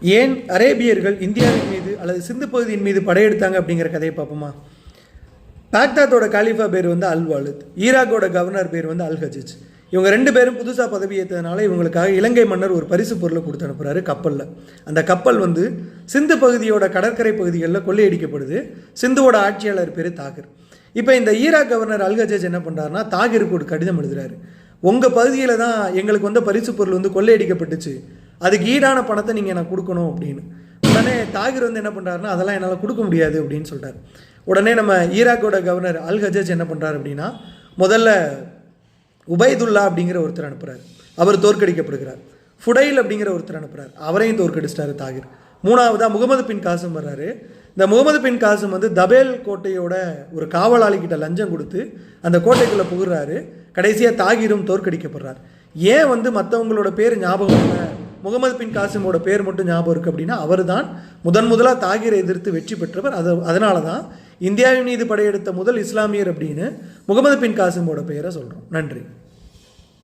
ஏன் அரேபியர்கள் இந்தியாவின் மீது அல்லது சிந்து பகுதியின் மீது படையெடுத்தாங்க அப்படிங்கிற கதையை பார்ப்போமா? பாக்தாத்தோட காலிஃபா பேர் வந்து அல் வாலித் ஈராக்கோட கவர்னர் பேர் வந்து அல் ஹஜிஜ். இவங்க ரெண்டு பேரும் புதுசாக பதவி ஏற்றதுனால இவங்களுக்காக இலங்கை மன்னர் ஒரு பரிசு பொருளை கொடுத்து அனுப்புகிறாரு கப்பலில். அந்த கப்பல் வந்து சிந்து பகுதியோட கடற்கரை பகுதிகளில் கொள்ளையடிக்கப்படுது. சிந்துவோட ஆட்சியாளர் பேர் தாகர். இப்போ இந்த ஈராக் கவர்னர் அல்கஜேஜ் என்ன பண்ணுறாருனா தாகிருக்கு ஒரு கடிதம் எழுதுறாரு. உங்கள் பகுதியில் தான் எங்களுக்கு வந்து பரிசு பொருள் வந்து கொள்ளையடிக்கப்பட்டுச்சு. அதுக்கு ஈடான பணத்தை நீங்கள் எனக்கு கொடுக்கணும் அப்படின்னு. உடனே தாகிர் வந்து என்ன பண்ணுறாருன்னா அதெல்லாம் என்னால் கொடுக்க முடியாது அப்படின்னு சொல்கிறார் உடனே நம்ம ஈராக்கோட கவர்னர் அல் ஹஜஜ் என்ன பண்ணுறாரு அப்படின்னா முதல்ல உபைதுல்லா அப்படிங்கிற ஒருத்தர் அனுப்புகிறார் அவர் தோற்கடிக்கப்படுகிறார். ஃபுடைல் அப்படிங்கிற ஒருத்தர் அனுப்புகிறார் அவரையும் தோற்கடிச்சிட்டாரு தாகிர். மூணாவதாக முகமது பின் காசும் வர்றாரு. இந்த முகமது பின் காசும் வந்து தபேல் கோட்டையோட ஒரு காவலாளிகிட்ட லஞ்சம் கொடுத்து அந்த கோட்டைக்குள்ளே புகுறாரு. கடைசியாக தாகிரும் தோற்கடிக்கப்படுறார். ஏன் வந்து மற்றவங்களோட பேர் ஞாபகம் இல்லை முகமது பின் காசிமோட பேர் மட்டும் ஞாபகம் இருக்குது அப்படின்னா அவர் தான் முதன் முதலாக தாகிரை எதிர்த்து வெற்றி பெற்றவர். அது அதனால தான் இந்தியாவின் மீது படையெடுத்த முதல் இஸ்லாமியர் அப்படின்னு முகமது பின் காசிமோட பெயரை சொல்கிறோம் நன்றி.